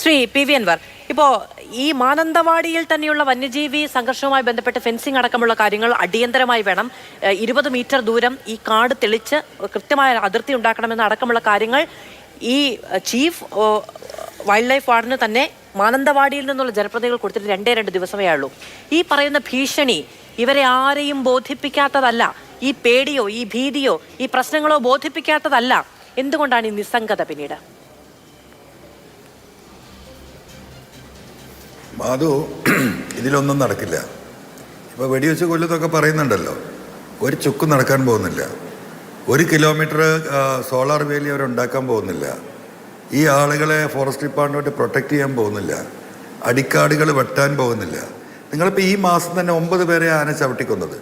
Shri P V Anwar ഇപ്പോ ഈ മാനന്തവാടിയിൽ തന്നെയുള്ള വന്യജീവി സംഘർഷവുമായി ബന്ധപ്പെട്ട് ഫെൻസിംഗ് അടക്കമുള്ള കാര്യങ്ങൾ അടിയന്തരമായി വേണം. ഇരുപത് മീറ്റർ ദൂരം ഈ കാട് തെളിച്ച് കൃത്യമായ അതിർത്തി ഉണ്ടാക്കണമെന്ന അടക്കമുള്ള കാര്യങ്ങൾ ഈ ചീഫ് വൈൽഡ് ലൈഫ് വാർഡിന് തന്നെ മാനന്തവാടിയിൽ നിന്നുള്ള ജനപ്രതികൾ കൊടുത്തിട്ട് രണ്ടേ രണ്ട് ദിവസമേ ഉള്ളൂ ഈ പറയുന്ന ഭീഷണി ഇവരെ ആരെയും ബോധിപ്പിക്കാത്തതല്ല. ഈ പേടിയോ ഈ ഭീതിയോ ഈ പ്രശ്നങ്ങളോ ബോധിപ്പിക്കാത്തതല്ല. എന്തുകൊണ്ടാണ് ഈ നിസ്സംഗത പിന്നീട്? മാധു ഇതിലൊന്നും നടക്കില്ല. ഇപ്പോൾ വെടിവെച്ച് കൊല്ലത്തൊക്കെ പറയുന്നുണ്ടല്ലോ. ഒരു ചുക്ക് നടക്കാൻ പോകുന്നില്ല. ഒരു കിലോമീറ്റർ സോളാർ വേലി അവരുണ്ടാക്കാൻ പോകുന്നില്ല. ഈ ആളുകളെ ഫോറസ്റ്റ് ഡിപ്പാർട്ട്മെന്റ് പ്രൊട്ടക്റ്റ് ചെയ്യാൻ പോകുന്നില്ല. അടിക്കാടുകൾ വെട്ടാൻ പോകുന്നില്ല. നിങ്ങളിപ്പോൾ ഈ മാസം തന്നെ ഒമ്പത് പേരെ ആന ചവിട്ടിക്കൊന്നത്.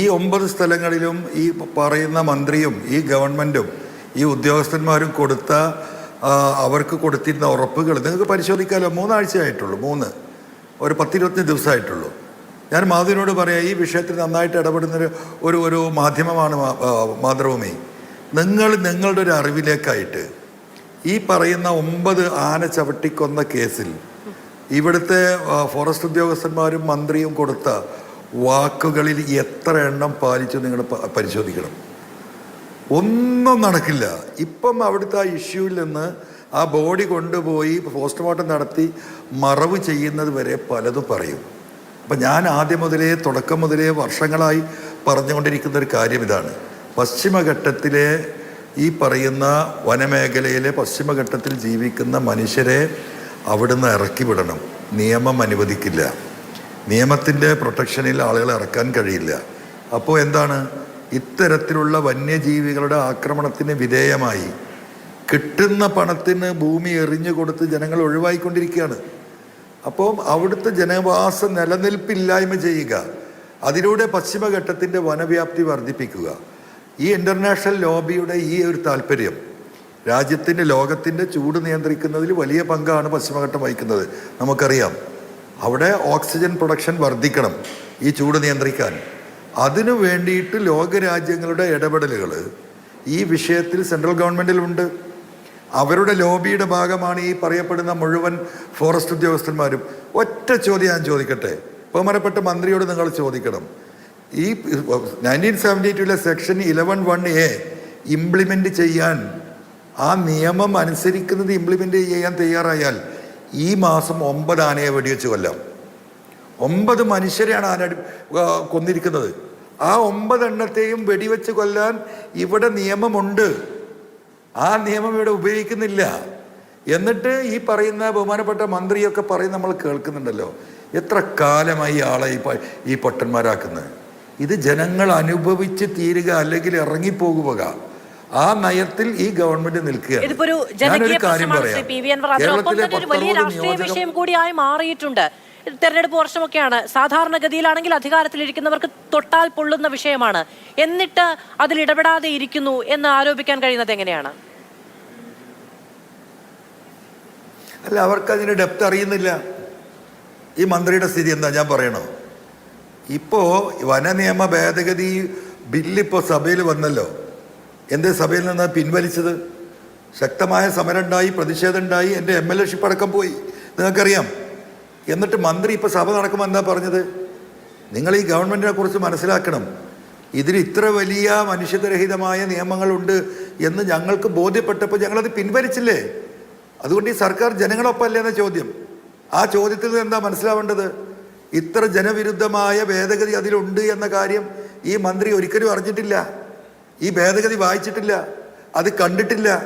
ഈ ഒമ്പത് സ്ഥലങ്ങളിലും ഈ പറയുന്ന മന്ത്രിയും ഈ ഗവൺമെന്റും ഈ ഉദ്യോഗസ്ഥന്മാരും കൊടുത്ത അവർക്ക് കൊടുത്തിരുന്ന ഉറപ്പുകൾ നിങ്ങൾക്ക് പരിശോധിക്കാമല്ലോ മൂന്നാഴ്ചയായിട്ടുള്ളൂ മൂന്ന്. ഒരു പത്തിരുപത്തഞ്ച് ദിവസമായിട്ടുള്ളൂ. ഞാൻ മാധുവിനോട് പറയാം ഈ വിഷയത്തിൽ നന്നായിട്ട് ഇടപെടുന്ന ഒരു ഒരു മാധ്യമമാണ് മാതൃഭൂമി. നിങ്ങൾ നിങ്ങളുടെ ഒരു അറിവിലേക്കായിട്ട് ഈ പറയുന്ന ഒമ്പത് ആന ചവിട്ടിക്കൊന്ന കേസിൽ ഇവിടുത്തെ ഫോറസ്റ്റ് ഉദ്യോഗസ്ഥന്മാരും മന്ത്രിയും കൊടുത്ത വാക്കുകളിൽ എത്ര എണ്ണം പാലിച്ചു നിങ്ങൾ പരിശോധിക്കണം. ഒന്നും നടക്കില്ല. ഇപ്പം അവിടുത്തെ ആ ഇഷ്യൂവിൽ നിന്ന് ആ ബോഡി കൊണ്ടുപോയി പോസ്റ്റ്മോർട്ടം നടത്തി മറവ് ചെയ്യുന്നത് വരെ പലതും പറയും. അപ്പം ഞാൻ ആദ്യം മുതലേ തുടക്കം മുതലേ വർഷങ്ങളായി പറഞ്ഞുകൊണ്ടിരിക്കുന്ന ഒരു കാര്യം ഇതാണ്. പശ്ചിമഘട്ടത്തിലെ ഈ പറയുന്ന വനമേഖലയിലെ പശ്ചിമഘട്ടത്തിൽ ജീവിക്കുന്ന മനുഷ്യരെ അവിടുന്ന് ഇറക്കി വിടണം. നിയമം അനുവദിക്കില്ല. നിയമത്തിന്റെ പ്രൊട്ടക്ഷനിൽ ആളുകളെ ഇറക്കാൻ കഴിയില്ല. അപ്പോൾ എന്താണ്? ഇത്തരത്തിലുള്ള വന്യജീവികളുടെ ആക്രമണത്തിന് വിധേയമായി. കിട്ടുന്ന പണത്തിന് ഭൂമി എറിഞ്ഞു കൊടുത്ത് ജനങ്ങൾ ഒഴിവായിക്കൊണ്ടിരിക്കുകയാണ്. അപ്പോൾ അവിടുത്തെ ജനവാസ നിലനിൽപ്പില്ലായ്മ ചെയ്യുക അതിലൂടെ പശ്ചിമഘട്ടത്തിന്റെ വനവ്യാപ്തി വർദ്ധിപ്പിക്കുക. ഈ ഇന്റർനാഷണൽ ലോബിയുടെ ഈ ഒരു താല്പര്യം രാജ്യത്തിന്റെ ലോകത്തിന്റെ ചൂട് നിയന്ത്രിക്കുന്നതിൽ വലിയ പങ്കാണ് പശ്ചിമഘട്ടം വഹിക്കുന്നത്. നമുക്കറിയാം അവിടെ ഓക്സിജൻ പ്രൊഡക്ഷൻ വർദ്ധിക്കണം ഈ ചൂട് നിയന്ത്രിക്കാൻ. അതിനു വേണ്ടിയിട്ട് ലോകരാജ്യങ്ങളുടെ ഇടപെടലുകൾ ഈ വിഷയത്തിൽ സെൻട്രൽ ഗവൺമെന്റിലുണ്ട്. അവരുടെ ലോബിയുടെ ഭാഗമാണ് ഈ പറയപ്പെടുന്ന മുഴുവൻ ഫോറസ്റ്റ് ഉദ്യോഗസ്ഥന്മാരും. ഒറ്റ ചോദ്യം ഞാൻ ചോദിക്കട്ടെ? ബഹുമാനപ്പെട്ട മന്ത്രിയോട് നിങ്ങൾ ചോദിക്കണം. ഈ nineteen seventy ടുവിലെ section eleven one A implement ചെയ്യാൻ ആ നിയമം അനുസരിക്കുന്നത് ഇംപ്ലിമെന്റ് ചെയ്യാൻ തയ്യാറായാൽ ഈ മാസം ഒമ്പത് ആനയെ വെടിവെച്ച് കൊല്ലാം. ഒമ്പത് മനുഷ്യരെയാണ് ആന കൊന്നിരിക്കുന്നത്. ആ, ഒമ്പതെണ്ണത്തെയും വെടിവെച്ച് കൊല്ലാൻ ഇവിടെ നിയമമുണ്ട്. ആ നിയമം ഇവിടെ ഉപയോഗിക്കുന്നില്ല. എന്നിട്ട് ഈ പറയുന്ന ബഹുമാനപ്പെട്ട മന്ത്രിയൊക്കെ പറയും നമ്മൾ കേൾക്കുന്നുണ്ടല്ലോ. എത്ര കാലമായി ആളെ ഈ ഈ പൊട്ടന്മാരാക്കുന്നത്. ഇത് ജനങ്ങൾ അനുഭവിച്ച് തീരുക അല്ലെങ്കിൽ ഇറങ്ങിപ്പോകുക. ആ നയത്തിൽ ഈ ഗവൺമെന്റ് നിൽക്കുക ഞാനൊരു കാര്യം പറയാം. കേരളത്തിലെ പത്തറുപത് നിയോജക വിഷയം കൂടിയായി മാറിയിട്ടുണ്ട്. തെരഞ്ഞെടുപ്പ് വർഷമൊക്കെയാണ്. സാധാരണഗതിയിലാണെങ്കിൽ അധികാരത്തിലിരിക്കുന്നവർക്ക് തൊട്ടാൽ പൊള്ളുന്ന വിഷയമാണ്. എന്നിട്ട് അതിൽ ഇടപെടാതെ ഇരിക്കുന്നു എന്ന് ആരോപിക്കാൻ കഴിയുന്നത് എങ്ങനെയാണ്? അല്ല അവർക്ക് അതിന്റെ ഡെപ്ത് അറിയുന്നില്ല. ഈ മന്ത്രിയുടെ സ്ഥിതി എന്താ? ഞാൻ പറയണോ? ഇപ്പോ വന നിയമ ഭേദഗതി ബില്ലിപ്പോൾ സഭയിൽ വന്നല്ലോ. എന്തേ സഭയിൽ നിന്ന് പിൻവലിച്ചത്? ശക്തമായ സമരം ഉണ്ടായി പ്രതിഷേധം ഉണ്ടായി എന്റെ എം എൽ എ ഷിപ്പ് അടക്കം പോയി. നിങ്ങൾക്കറിയാം എന്നിട്ട് മന്ത്രി ഇപ്പോൾ സഭ നടക്കുമ്പോൾ എന്താ പറഞ്ഞത്? നിങ്ങൾ ഈ ഗവൺമെന്റിനെ കുറിച്ച് മനസ്സിലാക്കണം. ഇതിൽ ഇത്ര വലിയ മനുഷ്യരഹിതമായ നിയമങ്ങളുണ്ട് എന്ന് ഞങ്ങൾക്ക് ബോധ്യപ്പെട്ടപ്പോൾ ഞങ്ങളത് പിൻവലിച്ചില്ലേ? അതുകൊണ്ട് ഈ സർക്കാർ ജനങ്ങളൊപ്പമല്ലേ എന്ന ചോദ്യം. ആ ചോദ്യത്തിൽ നിന്ന് എന്താ മനസ്സിലാവേണ്ടത്? ഇത്ര ജനവിരുദ്ധമായ ഭേദഗതി അതിലുണ്ട് എന്ന കാര്യം ഈ മന്ത്രി ഒരിക്കലും അറിഞ്ഞിട്ടില്ല. ഈ ഭേദഗതി വായിച്ചിട്ടില്ല. അത് കണ്ടിട്ടില്ല.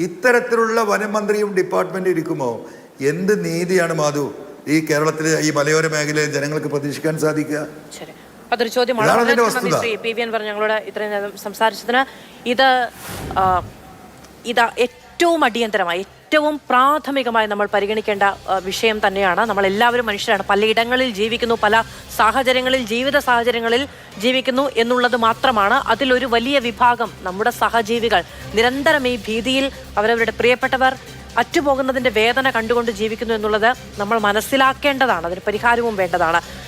ഇത്തരത്തിലുള്ള വനം മന്ത്രിയും ഡിപ്പാർട്ട്മെന്റും ഇരിക്കുമോ? എന്ത് നീതിയാണ് മാധു ഈ കേരളത്തിലെ ഈ മലയോര മേഖലയിൽ ജനങ്ങൾക്ക് പ്രതീക്ഷിക്കാൻ സാധിക്കുക? അതൊരു ചോദ്യമാണ്. ശ്രീ പി വി ഞങ്ങളോട് ഇത്രയും നേരം സംസാരിച്ചതിന്. ഇത് ഇത് ഏറ്റവും അടിയന്തരമായി ഏറ്റവും പ്രാഥമികമായി നമ്മൾ പരിഗണിക്കേണ്ട വിഷയം തന്നെയാണ്. നമ്മൾ എല്ലാവരും മനുഷ്യരാണ് പലയിടങ്ങളിൽ ജീവിക്കുന്നു പല സാഹചര്യങ്ങളിൽ ജീവിത സാഹചര്യങ്ങളിൽ ജീവിക്കുന്നു എന്നുള്ളത് മാത്രമാണ്. അതിലൊരു വലിയ വിഭാഗം നമ്മുടെ സഹജീവികൾ. നിരന്തരം ഈ ഭീതിയിൽ അവരവരുടെ പ്രിയപ്പെട്ടവർ അറ്റുപോകുന്നതിന്റെ വേദന കണ്ടുകൊണ്ട് ജീവിക്കുന്നു എന്നുള്ളത് നമ്മൾ മനസ്സിലാക്കേണ്ടതാണ്. അതിന് പരിഹാരവും വേണ്ടതാണ്.